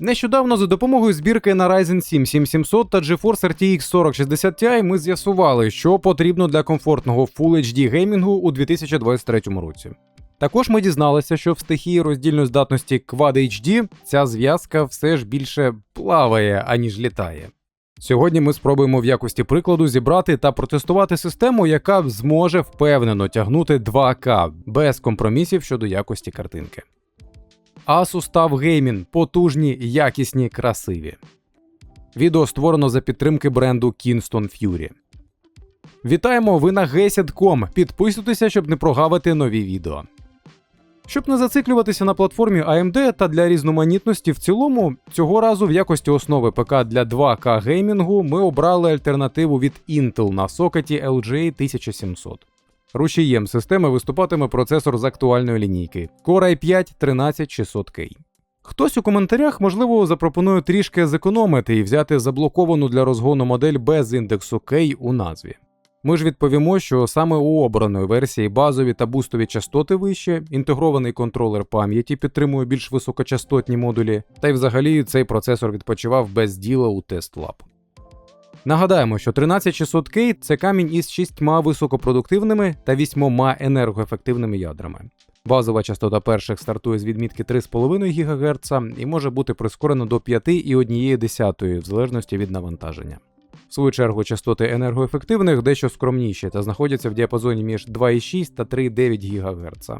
Нещодавно за допомогою збірки на Ryzen 7 7700 та GeForce RTX 4060 Ti ми з'ясували, що потрібно для комфортного Full HD геймінгу у 2023 році. Також ми дізналися, що в стихії роздільної здатності Quad HD ця зв'язка все ж більше плаває, аніж літає. Сьогодні ми спробуємо в якості прикладу зібрати та протестувати систему, яка зможе впевнено тягнути 2К без компромісів щодо якості картинки. Asus TUF Gaming – потужні, якісні, красиві. Відео створено за підтримки бренду Kingston Fury. Вітаємо! Ви на Gesid.com. Підписуйтеся, щоб не прогавити нові відео. Щоб не зациклюватися на платформі AMD та для різноманітності в цілому, цього разу в якості основи ПК для 2К геймінгу ми обрали альтернативу від Intel на сокеті LGA 1700. Рушієм системи виступатиме процесор з актуальної лінійки Core i5 13600K. Хтось у коментарях, можливо, запропонує трішки зекономити і взяти заблоковану для розгону модель без індексу K у назві. Ми ж відповімо, що саме у обраної версії базові та бустові частоти вище, інтегрований контролер пам'яті підтримує більш високочастотні модулі, та й взагалі цей процесор відпочивав без діла у тест Lab. Нагадаємо, що 13600K це камінь із шістьма високопродуктивними та вісьмома енергоефективними ядрами. Базова частота перших стартує з відмітки 3,5 ГГц і може бути прискорена до 5,1 в залежності від навантаження. В свою чергу частоти енергоефективних дещо скромніші та знаходяться в діапазоні між 2,6 та 3,9 ГГц.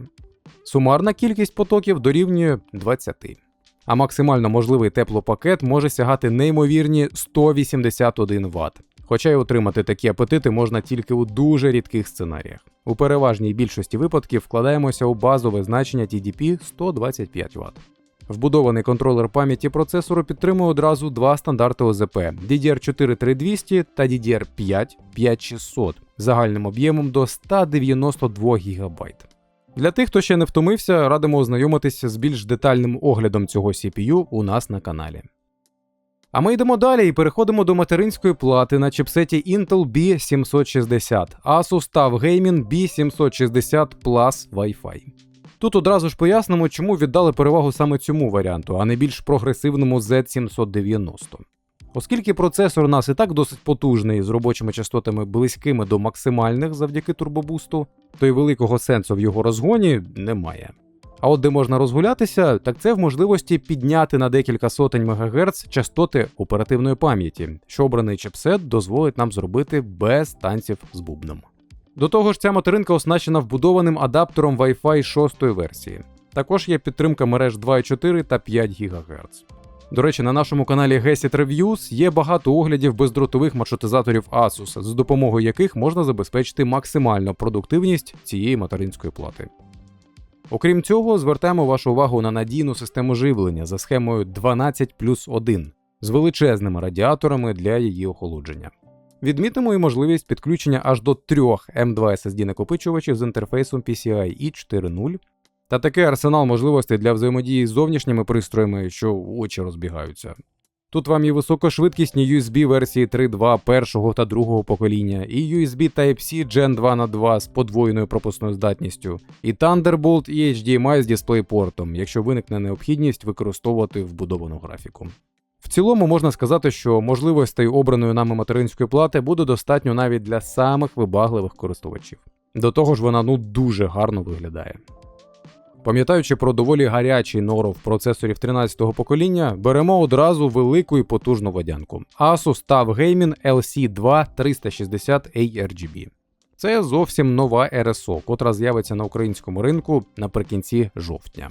Сумарна кількість потоків дорівнює 20. А максимально можливий теплопакет може сягати неймовірні 181 Вт. Хоча й отримати такі апетити можна тільки у дуже рідких сценаріях. У переважній більшості випадків вкладаємося у базове значення TDP 125 Вт. Вбудований контролер пам'яті процесору підтримує одразу два стандарти ОЗП DDR4 3200 та DDR5 5600 загальним об'ємом до 192 ГБ. Для тих, хто ще не втомився, радимо ознайомитися з більш детальним оглядом цього CPU у нас на каналі. А ми йдемо далі і переходимо до материнської плати на чипсеті Intel B760 Asus TUF Gaming B760 Plus Wi-Fi. Тут одразу ж пояснимо, чому віддали перевагу саме цьому варіанту, а не більш прогресивному Z790. Оскільки процесор у нас і так досить потужний з робочими частотами близькими до максимальних завдяки турбобусту, то й великого сенсу в його розгоні немає. А от де можна розгулятися, так це в можливості підняти на декілька сотень МГц частоти оперативної пам'яті, що обраний чипсет дозволить нам зробити без танців з бубном. До того ж, ця материнка оснащена вбудованим адаптером Wi-Fi 6 версії. Також є підтримка мереж 2,4 та 5 ГГц. До речі, на нашому каналі Gesit Reviews є багато оглядів бездротових маршрутизаторів Asus, з допомогою яких можна забезпечити максимальну продуктивність цієї материнської плати. Окрім цього, звертаємо вашу увагу на надійну систему живлення за схемою 12 плюс 1 з величезними радіаторами для її охолодження. Відмітимо і можливість підключення аж до трьох M2 SSD накопичувачів з інтерфейсом PCIe 4.0 та такий арсенал можливостей для взаємодії з зовнішніми пристроями, що очі розбігаються. Тут вам і високошвидкісні USB версії 3.2 першого та другого покоління, і USB Type-C Gen 2 на 2 з подвоєною пропускною здатністю, і Thunderbolt і HDMI з DisplayPort, якщо виникне необхідність використовувати вбудовану графіку. В цілому можна сказати, що можливостей обраної нами материнської плати буде достатньо навіть для самих вибагливих користувачів. До того ж, вона ну дуже гарно виглядає. Пам'ятаючи про доволі гарячий норов процесорів 13-го покоління, беремо одразу велику і потужну водянку Asus TUF Gaming LC2 360 ARGB. Це зовсім нова RSO, котра з'явиться на українському ринку наприкінці жовтня.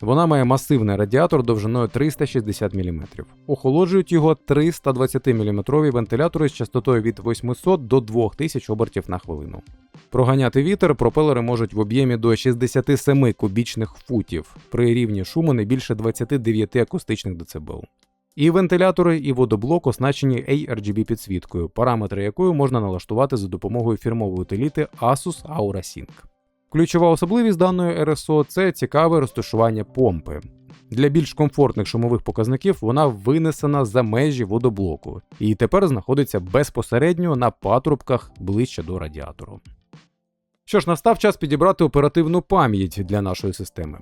Вона має масивний радіатор довжиною 360 мм. Охолоджують його 320 мм вентилятори з частотою від 800 до 2000 обертів на хвилину. Проганяти вітер пропелери можуть в об'ємі до 67 кубічних футів при рівні шуму не більше 29 акустичних дБ. І вентилятори, і водоблок оснащені ARGB підсвіткою, параметри якої можна налаштувати за допомогою фірмової утиліти Asus Aura Sync. Ключова особливість даної РСО це цікаве розташування помпи. Для більш комфортних шумових показників вона винесена за межі водоблоку і тепер знаходиться безпосередньо на патрубках ближче до радіатору. Що ж, настав час підібрати оперативну пам'ять для нашої системи.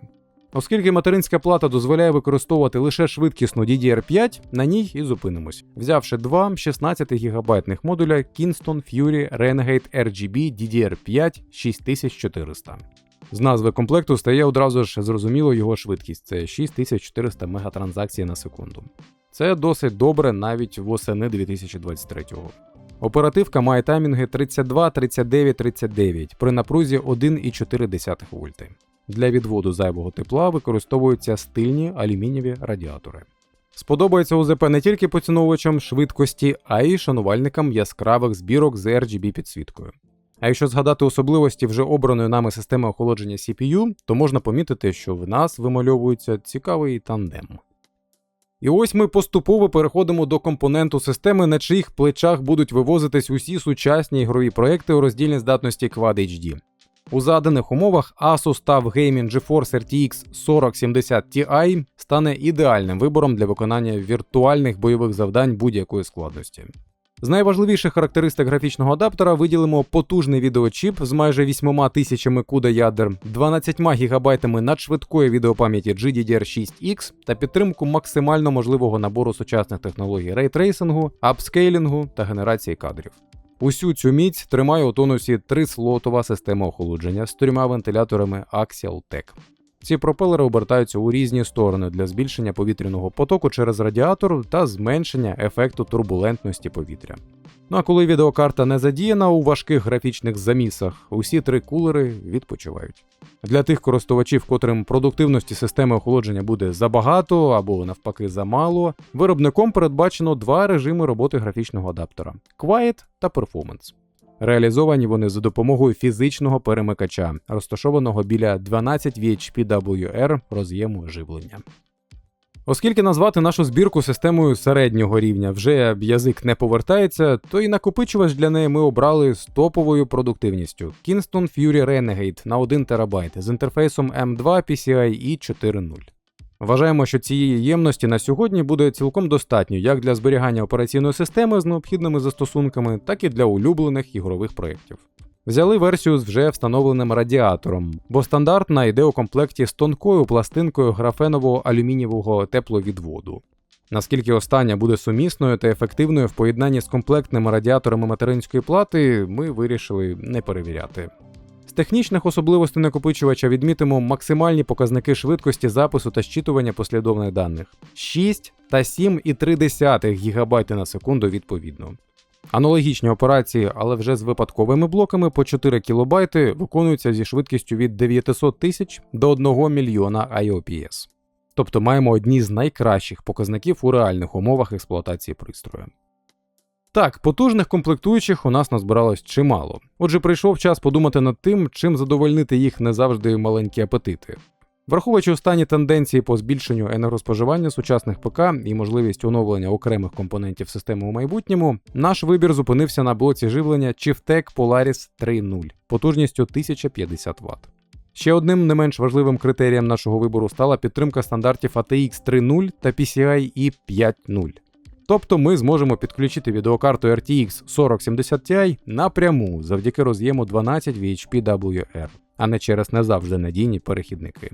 Оскільки материнська плата дозволяє використовувати лише швидкісну DDR5, на ній і зупинимось, взявши два 16 гігабайтних модуля Kingston Fury Renegade RGB DDR5 6400. З назви комплекту стає одразу ж зрозуміло його швидкість це 6400 мегатранзакцій на секунду. Це досить добре навіть восени 2023-го. Оперативка має таймінги 32, 39, 39 при напрузі 1,4 вольти. Для відводу зайвого тепла використовуються стильні алюмінієві радіатори. Сподобається УЗП не тільки поціновувачам швидкості, а й шанувальникам яскравих збірок з RGB підсвіткою. А якщо згадати особливості вже обраної нами системи охолодження CPU, то можна помітити, що в нас вимальовується цікавий тандем. І ось ми поступово переходимо до компоненту системи, на чиїх плечах будуть вивозитись усі сучасні ігрові проекти у роздільній здатності Quad HD. У заданих умовах Asus TUF Gaming GeForce RTX 4070 Ti стане ідеальним вибором для виконання віртуальних бойових завдань будь-якої складності. З найважливіших характеристик графічного адаптера виділимо потужний відеочіп з майже 8 тисячами CUDA ядер, 12 ГБ надшвидкої відеопам'яті GDDR6X та підтримку максимально можливого набору сучасних технологій рейтрейсингу, апскейлінгу та генерації кадрів. Усю цю міць тримає у тонусі трислотова система охолодження з трьома вентиляторами Axial Tech. Ці пропелери обертаються у різні сторони для збільшення повітряного потоку через радіатор та зменшення ефекту турбулентності повітря. Ну а коли відеокарта не задіяна у важких графічних замісах, усі три кулери відпочивають. Для тих користувачів, котрим продуктивності системи охолодження буде забагато або навпаки замало, виробником передбачено два режими роботи графічного адаптера Quiet та Performance. Реалізовані вони за допомогою фізичного перемикача, розташованого біля 12 VHPWR роз'єму живлення. Оскільки назвати нашу збірку системою середнього рівня вже язик не повертається, то і накопичувач для неї ми обрали з топовою продуктивністю Kingston Fury Renegade на 1 ТБ з інтерфейсом M2 PCIe 4.0. Вважаємо, що цієї ємності на сьогодні буде цілком достатньо як для зберігання операційної системи з необхідними застосунками, так і для улюблених ігрових проєктів. Взяли версію з вже встановленим радіатором, бо стандартна йде у комплекті з тонкою пластинкою графенового алюмінієвого тепловідводу. Наскільки остання буде сумісною та ефективною в поєднанні з комплектними радіаторами материнської плати, ми вирішили не перевіряти. З технічних особливостей накопичувача відмітимо максимальні показники швидкості запису та щитування послідовних даних 6 та 7,3 ГБ на секунду відповідно. Аналогічні операції, але вже з випадковими блоками по 4 кБ виконуються зі швидкістю від 900 тисяч до 1 мільйона IOPS. Тобто маємо одні з найкращих показників у реальних умовах експлуатації пристрою. Так, потужних комплектуючих у нас назбиралось чимало. Отже, прийшов час подумати над тим, чим задовольнити їх не завжди маленькі апетити. Враховуючи останні тенденції по збільшенню енергоспоживання сучасних ПК і можливість оновлення окремих компонентів системи у майбутньому, наш вибір зупинився на блоці живлення Chieftec Polaris 3.0 потужністю 1050 Вт. Ще одним не менш важливим критерієм нашого вибору стала підтримка стандартів ATX 3.0 та PCIe 5.0. Тобто ми зможемо підключити відеокарту RTX 4070 Ti напряму завдяки роз'єму 12 VHPWR, а не через не завжди надійні перехідники.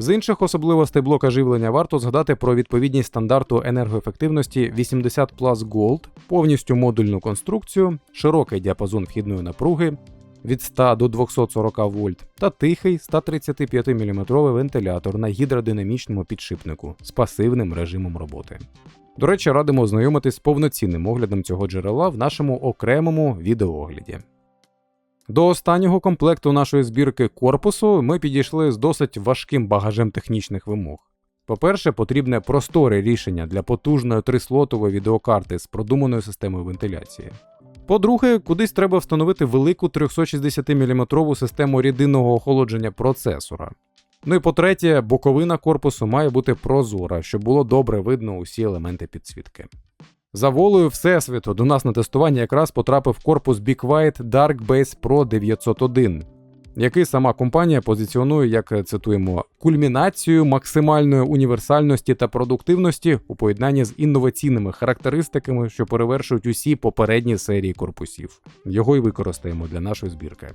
З інших особливостей блока живлення варто згадати про відповідність стандарту енергоефективності 80 Plus Gold, повністю модульну конструкцію, широкий діапазон вхідної напруги від 100 до 240 вольт та тихий 135 мм вентилятор на гідродинамічному підшипнику з пасивним режимом роботи. До речі, радимо ознайомитись з повноцінним оглядом цього джерела в нашому окремому відеоогляді. До останнього комплекту нашої збірки корпусу ми підійшли з досить важким багажем технічних вимог. По-перше, потрібне просторе рішення для потужної трислотової відеокарти з продуманою системою вентиляції. По-друге, кудись треба встановити велику 360-мм систему рідинного охолодження процесора. Ну і по-третє, боковина корпусу має бути прозора, щоб було добре видно усі елементи підсвітки. За волею Всесвіту до нас на тестування якраз потрапив корпус Be Quiet Dark Base Pro 901, який сама компанія позиціонує як цитуємо кульмінацію максимальної універсальності та продуктивності у поєднанні з інноваційними характеристиками, що перевершують усі попередні серії корпусів. Його й використаємо для нашої збірки.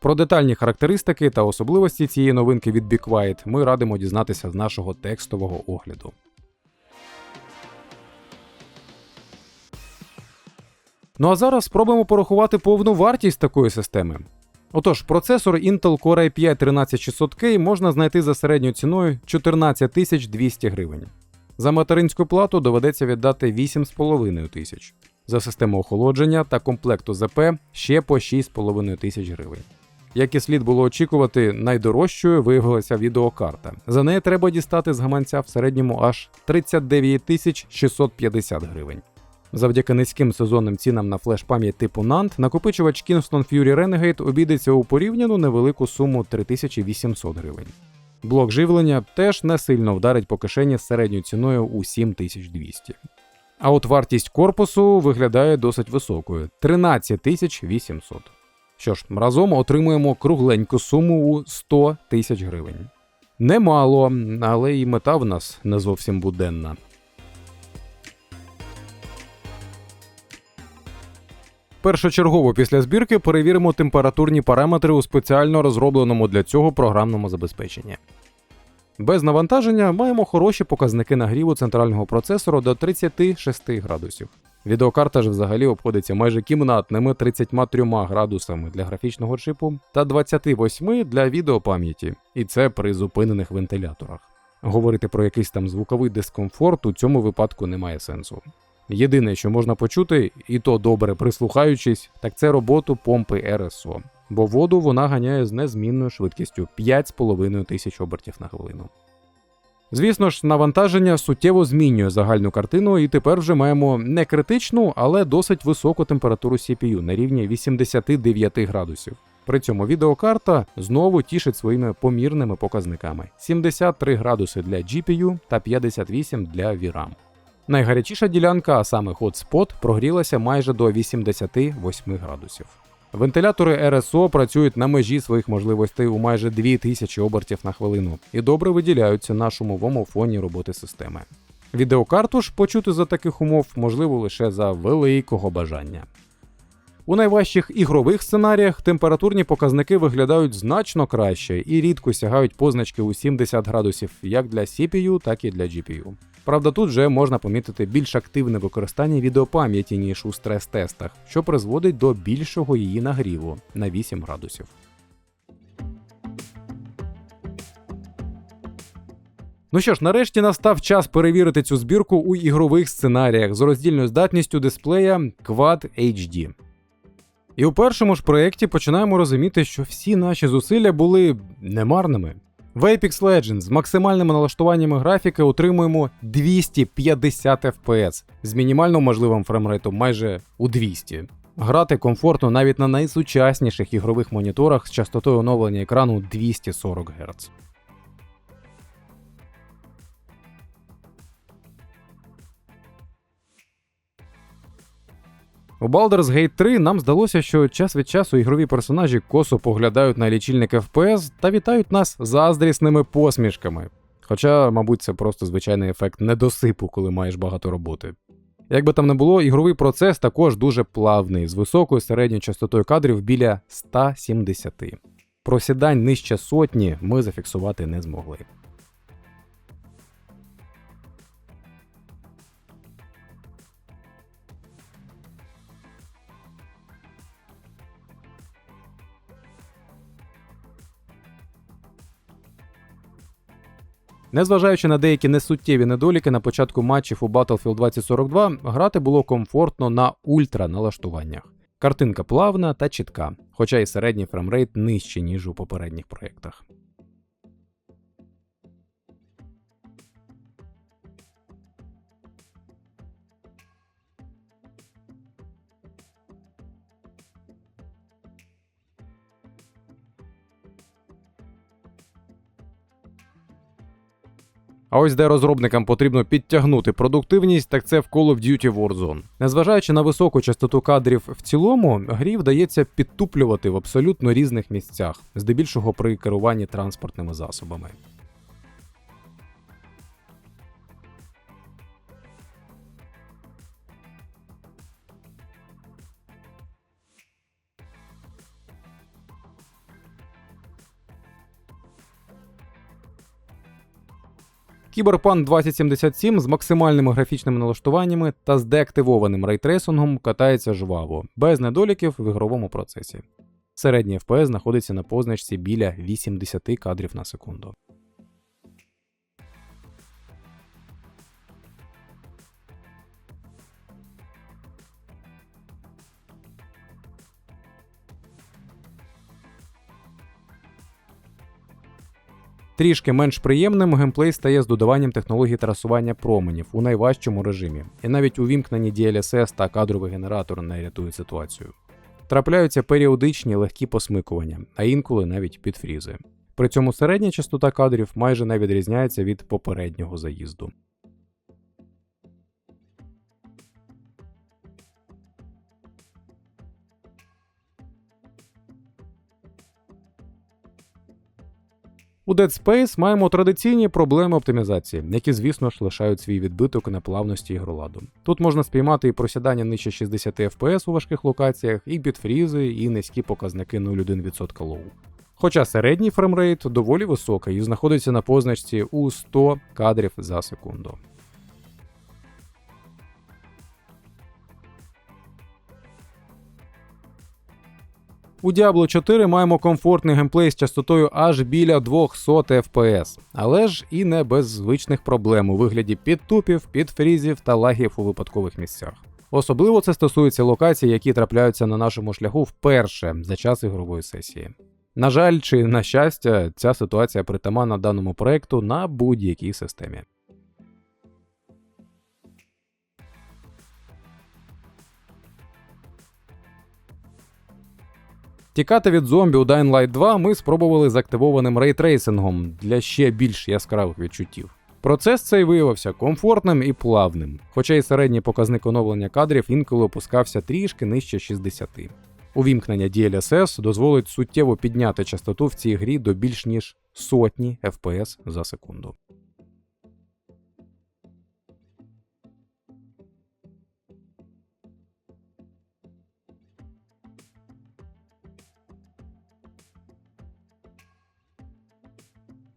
Про детальні характеристики та особливості цієї новинки від Be Quiet ми радимо дізнатися з нашого текстового огляду. Ну а зараз спробуємо порахувати повну вартість такої системи. Отож, процесор Intel Core i5 13600K можна знайти за середньою ціною 14 200 гривень. За материнську плату доведеться віддати 8,5 тисяч. За систему охолодження та комплекту ЗП ще по 6,5 тисяч гривень. Як і слід було очікувати, найдорожчою виявилася відеокарта. За неї треба дістати з гаманця в середньому аж 39 650 гривень. Завдяки низьким сезонним цінам на флеш-пам'ять типу NAND, накопичувач Kingston Fury Renegade обійдеться у порівняну невелику суму 3800 гривень. Блок живлення теж не сильно вдарить по кишені з середньою ціною у 7200. А от вартість корпусу виглядає досить високою 13800. Що ж, разом отримуємо кругленьку суму у 100 тисяч гривень. Немало, але і мета в нас не зовсім буденна. Першочергово після збірки перевіримо температурні параметри у спеціально розробленому для цього програмному забезпеченні. Без навантаження маємо хороші показники нагріву центрального процесора до 36 градусів. Відеокарта ж взагалі обходиться майже кімнатними 33 градусами для графічного чипу та 28 для відеопам'яті, і це при зупинених вентиляторах. Говорити про якийсь там звуковий дискомфорт у цьому випадку немає сенсу. Єдине, що можна почути, і то добре прислухаючись, так це роботу помпи РСО, бо воду вона ганяє з незмінною швидкістю 5,5 тисяч обертів на хвилину. Звісно ж, навантаження суттєво змінює загальну картину, і тепер вже маємо не критичну, але досить високу температуру CPU на рівні 89 градусів. При цьому відеокарта знову тішить своїми помірними показниками: 73 градуси для GPU та 58 для VRAM. Найгарячіша ділянка, а саме Hotspot, прогрілася майже до 88 градусів. Вентилятори РСО працюють на межі своїх можливостей у майже 2000 обертів на хвилину і добре виділяються на шумовому фоні роботи системи. Відеокарту ж почути за таких умов можливо лише за великого бажання. У найважчих ігрових сценаріях температурні показники виглядають значно краще і рідко сягають позначки у 70 градусів як для CPU, так і для GPU. Правда, тут вже можна помітити більш активне використання відеопам'яті, ніж у стрес-тестах, що призводить до більшого її нагріву на 8 градусів. Ну що ж, нарешті настав час перевірити цю збірку у ігрових сценаріях з роздільною здатністю дисплея Quad HD. І у першому ж проєкті починаємо розуміти, що всі наші зусилля були немарними. В Apex Legends з максимальними налаштуваннями графіки отримуємо 250 FPS з мінімально можливим фреймрейтом майже у 200. Грати комфортно навіть на найсучасніших ігрових моніторах з частотою оновлення екрану 240 Гц. У Baldur's Gate 3 нам здалося, що час від часу ігрові персонажі косо поглядають на лічильник FPS та вітають нас заздрісними посмішками. Хоча, мабуть, це просто звичайний ефект недосипу, коли маєш багато роботи. Як би там не було, ігровий процес також дуже плавний, з високою середньою частотою кадрів біля 170. Просідань нижче сотні ми зафіксувати не змогли. Незважаючи на деякі несуттєві недоліки на початку матчів у Battlefield 2042, грати було комфортно на ультра налаштуваннях. Картинка плавна та чітка, хоча і середній фреймрейт нижчий, ніж у попередніх проєктах. А ось де розробникам потрібно підтягнути продуктивність, так це в Call of Duty Warzone. Незважаючи на високу частоту кадрів в цілому, грі вдається підтуплювати в абсолютно різних місцях, здебільшого при керуванні транспортними засобами. Кіберпанк 2077 з максимальними графічними налаштуваннями та з деактивованим рейтрейсингом катається жваво, без недоліків в ігровому процесі. Середній FPS знаходиться на позначці біля 80 кадрів на секунду. Трішки менш приємним геймплей стає з додаванням технології трасування променів у найважчому режимі, і навіть увімкнені DLSS та кадровий генератор не рятують ситуацію. Трапляються періодичні легкі посмикування, а інколи навіть підфрізи. При цьому середня частота кадрів майже не відрізняється від попереднього заїзду. У Dead Space маємо традиційні проблеми оптимізації, які, звісно ж, лишають свій відбиток на плавності ігроладу. Тут можна спіймати і просідання нижче 60 FPS у важких локаціях, і підфрізи, і низькі показники 0,1% лоу. Хоча середній фреймрейт доволі високий і знаходиться на позначці у 100 кадрів за секунду. У Diablo 4 маємо комфортний геймплей з частотою аж біля 200 FPS, але ж і не без звичних проблем у вигляді підтупів, підфрізів та лагів у випадкових місцях. Особливо це стосується локацій, які трапляються на нашому шляху вперше за час ігрової сесії. На жаль, чи на щастя, ця ситуація притаманна даному проекту на будь-якій системі. Тікати від зомбі у Dying Light 2 ми спробували з активованим рейтрейсингом для ще більш яскравих відчуттів. Процес цей виявився комфортним і плавним, хоча й середній показник оновлення кадрів інколи опускався трішки нижче 60. Увімкнення DLSS дозволить суттєво підняти частоту в цій грі до більш ніж сотні FPS за секунду.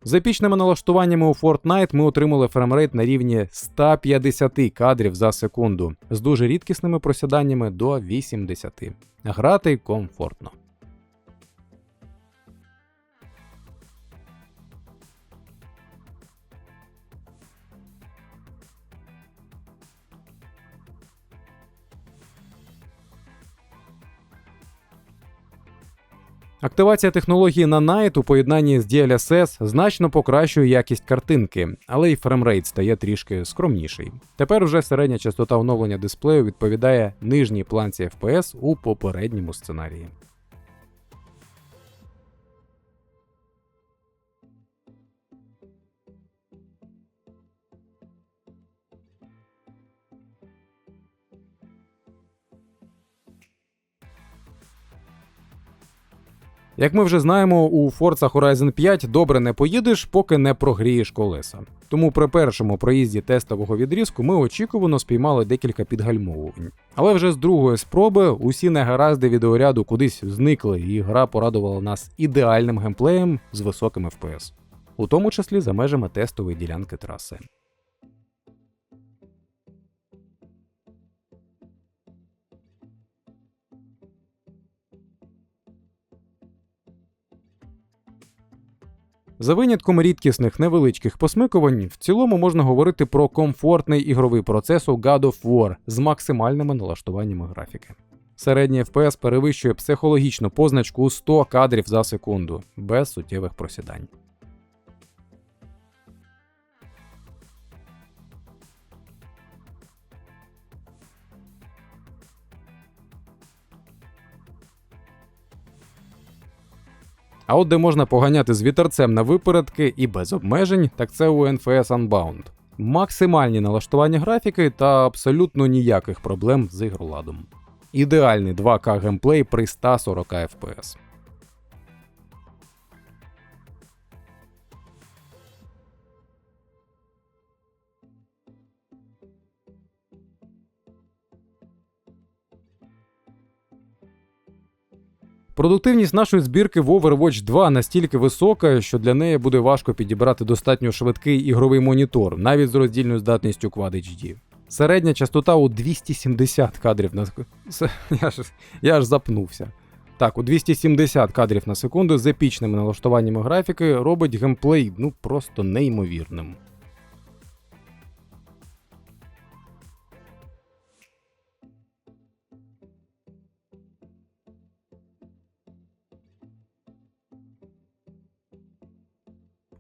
З епічними налаштуваннями у Fortnite ми отримали фреймрейт на рівні 150 кадрів за секунду, з дуже рідкісними просіданнями до 80. Грати комфортно. Активація технології на Night у поєднанні з DLSS значно покращує якість картинки, але й фреймрейт стає трішки скромніший. Тепер уже середня частота оновлення дисплею відповідає нижній планці FPS у попередньому сценарії. Як ми вже знаємо, у Forza Horizon 5 добре не поїдеш, поки не прогрієш колеса. Тому при першому проїзді тестового відрізку ми очікувано спіймали декілька підгальмовувань. Але вже з другої спроби усі негаразди відеоряду кудись зникли, і гра порадувала нас ідеальним геймплеєм з високим FPS, у тому числі за межами тестової ділянки траси. За винятком рідкісних невеличких посмикувань, в цілому можна говорити про комфортний ігровий процес у God of War з максимальними налаштуваннями графіки. Середній FPS перевищує психологічну позначку у 100 кадрів за секунду, без суттєвих просідань. А от де можна поганяти з вітерцем на випередки і без обмежень, так це у NFS Unbound. Максимальні налаштування графіки та абсолютно ніяких проблем з ігроладом. Ідеальний 2К геймплей при 140 FPS. Продуктивність нашої збірки в Overwatch 2 настільки висока, що для неї буде важко підібрати достатньо швидкий ігровий монітор, навіть з роздільною здатністю Quad HD. Середня частота у 270 кадрів на я ж, я ж запнувся. Так, у 270 кадрів на секунду з епічними налаштуваннями графіки робить геймплей ну просто неймовірним.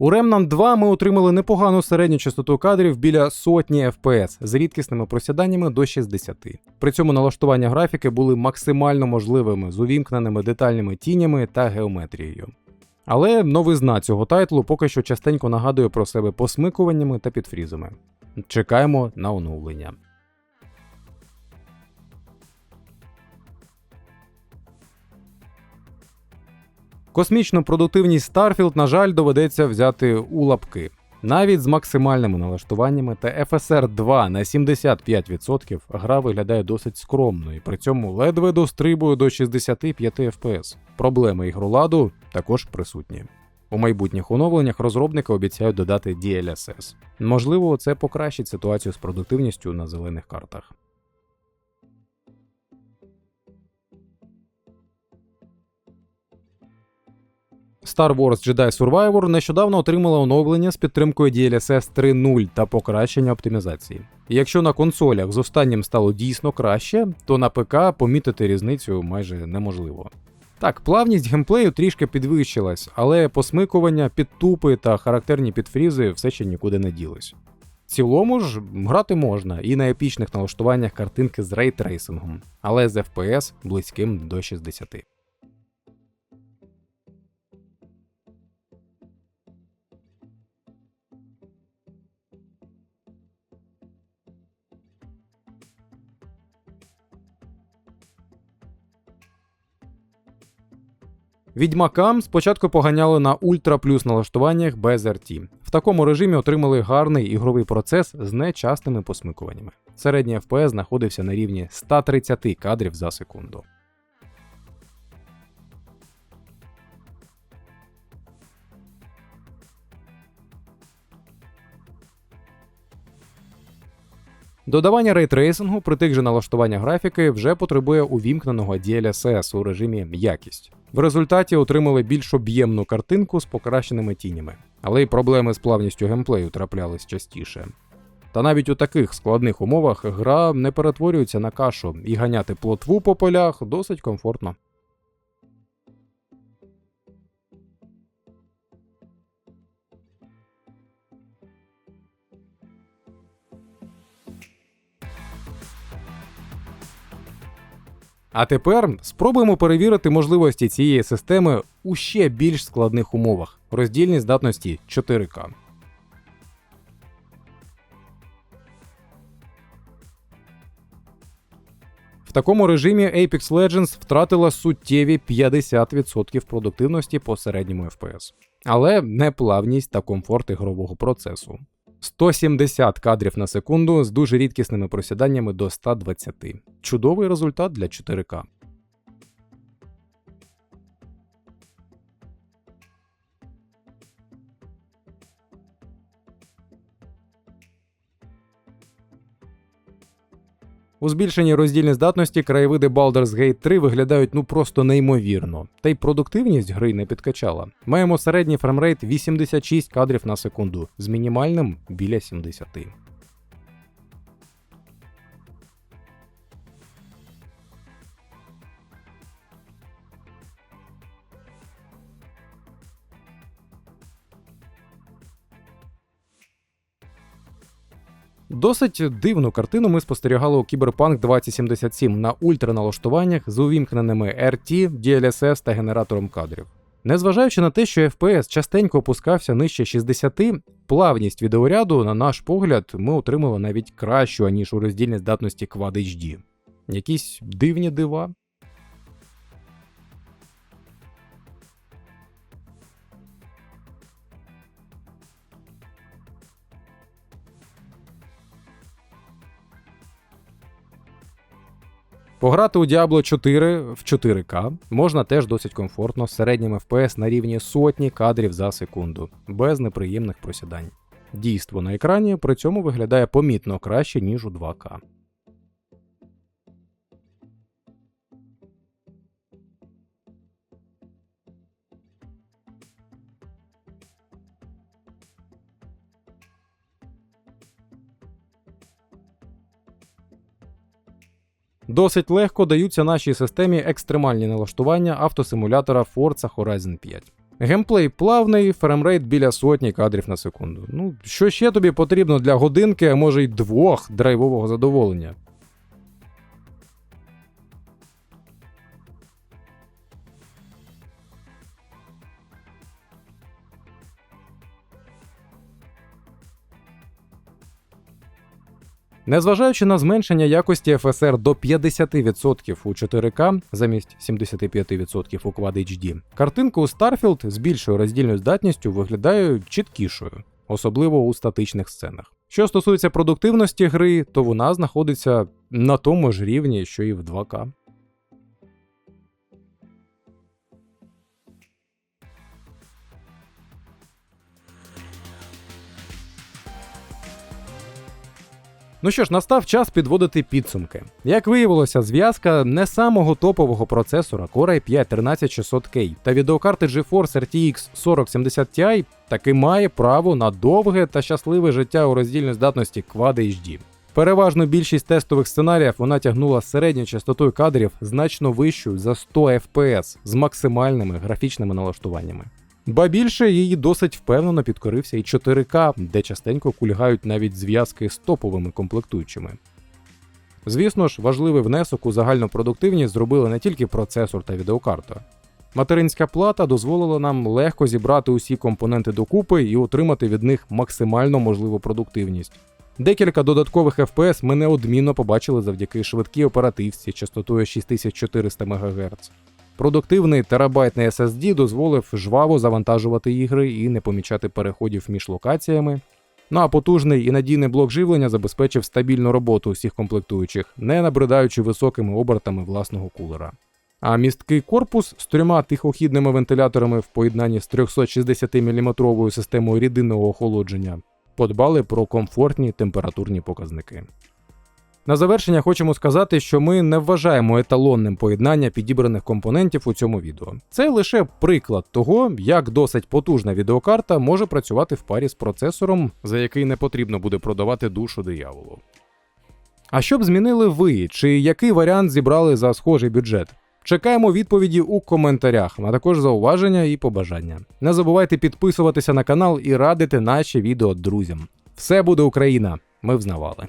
У Remnant 2 ми отримали непогану середню частоту кадрів біля сотні FPS з рідкісними просіданнями до 60. При цьому налаштування графіки були максимально можливими з увімкненими детальними тінями та геометрією. Але новизна цього тайтлу поки що частенько нагадує про себе посмикуваннями та підфрізами. Чекаємо на оновлення. Космічну продуктивність Starfield, на жаль, доведеться взяти у лапки. Навіть з максимальними налаштуваннями та FSR 2 на 75% гра виглядає досить скромно і при цьому ледве дострибує до 65 FPS. Проблеми ігроладу також присутні. У майбутніх оновленнях розробники обіцяють додати DLSS. Можливо, це покращить ситуацію з продуктивністю на зелених картах. Star Wars Jedi Survivor нещодавно отримала оновлення з підтримкою DLSS 3.0 та покращення оптимізації. Якщо на консолях з останнім стало дійсно краще, то на ПК помітити різницю майже неможливо. Так, плавність геймплею трішки підвищилась, але посмикування, підтупи та характерні підфрізи все ще нікуди не ділись. В цілому ж грати можна і на епічних налаштуваннях картинки з рейтрейсингом, але з FPS близьким до 60. Відьмакам спочатку поганяли на ультра плюс налаштуваннях без RT. В такому режимі отримали гарний ігровий процес з нечастими посмикуваннями. Середній FPS знаходився на рівні 130 кадрів за секунду. Додавання рейтрейсингу при тих же налаштуваннях графіки вже потребує увімкненого DLSS у режимі якість. В результаті отримали більш об'ємну картинку з покращеними тінями, але й проблеми з плавністю геймплею траплялись частіше. Та навіть у таких складних умовах гра не перетворюється на кашу, і ганяти плотву по полях досить комфортно. А тепер спробуємо перевірити можливості цієї системи у ще більш складних умовах роздільні здатності 4К. В такому режимі Apex Legends втратила суттєві 50% продуктивності по середньому FPS. Але не плавність та комфорт ігрового процесу. 170 кадрів на секунду з дуже рідкісними просіданнями до 120. Чудовий результат для 4К. У збільшеній роздільній здатності краєвиди Baldur's Gate 3 виглядають ну просто неймовірно, та й продуктивність гри не підкачала. Маємо середній фреймрейт 86 кадрів на секунду з мінімальним біля 70. Досить дивну картину ми спостерігали у Cyberpunk 2077 на ультраналаштуваннях з увімкненими RT, DLSS та генератором кадрів. Незважаючи на те, що FPS частенько опускався нижче 60, плавність відеоряду, на наш погляд, ми отримали навіть кращу, аніж у роздільній здатності Quad HD. Якісь дивні дива. Пограти у Diablo 4 в 4К можна теж досить комфортно з середнім FPS на рівні сотні кадрів за секунду, без неприємних просідань. Дійство на екрані при цьому виглядає помітно краще, ніж у 2К. Досить легко даються нашій системі екстремальні налаштування автосимулятора Forza Horizon 5. Геймплей плавний, фреймрейт біля сотні кадрів на секунду. Ну, що ще тобі потрібно для годинки, а може й двох драйвового задоволення? Незважаючи на зменшення якості FSR до 50% у 4К замість 75% у Quad HD, картинка у Starfield з більшою роздільною здатністю виглядає чіткішою, особливо у статичних сценах. Що стосується продуктивності гри, то вона знаходиться на тому ж рівні, що і в 2К. Ну що ж, настав час підводити підсумки. Як виявилося, зв'язка не самого топового процесора Core i 5 13600K та відеокарти GeForce RTX 4070 Ti таки має право на довге та щасливе життя у роздільній здатності Quad HD. Переважну більшість тестових сценаріїв вона тягнула середньою частотою кадрів значно вищою за 100 FPS з максимальними графічними налаштуваннями. Ба більше її досить впевнено підкорився і 4К, де частенько кульгають навіть зв'язки з топовими комплектуючими. Звісно ж, важливий внесок у загальну продуктивність зробили не тільки процесор та відеокарта. Материнська плата дозволила нам легко зібрати усі компоненти докупи і отримати від них максимально можливу продуктивність. Декілька додаткових FPS ми неодмінно побачили завдяки швидкій оперативці частотою 6400 МГц. Продуктивний терабайтний SSD дозволив жваво завантажувати ігри і не помічати переходів між локаціями. Ну а потужний і надійний блок живлення забезпечив стабільну роботу усіх комплектуючих, не набридаючи високими обертами власного кулера. А місткий корпус з трьома тихохідними вентиляторами в поєднанні з 360 мм системою рідинного охолодження подбали про комфортні температурні показники. На завершення хочемо сказати, що ми не вважаємо еталонним поєднання підібраних компонентів у цьому відео. Це лише приклад того, як досить потужна відеокарта може працювати в парі з процесором, за який не потрібно буде продавати душу дияволу. А що б змінили ви, чи який варіант зібрали за схожий бюджет? Чекаємо відповіді у коментарях, а також зауваження і побажання. Не забувайте підписуватися на канал і радити наші відео друзям. Все буде Україна! Ми взнавали.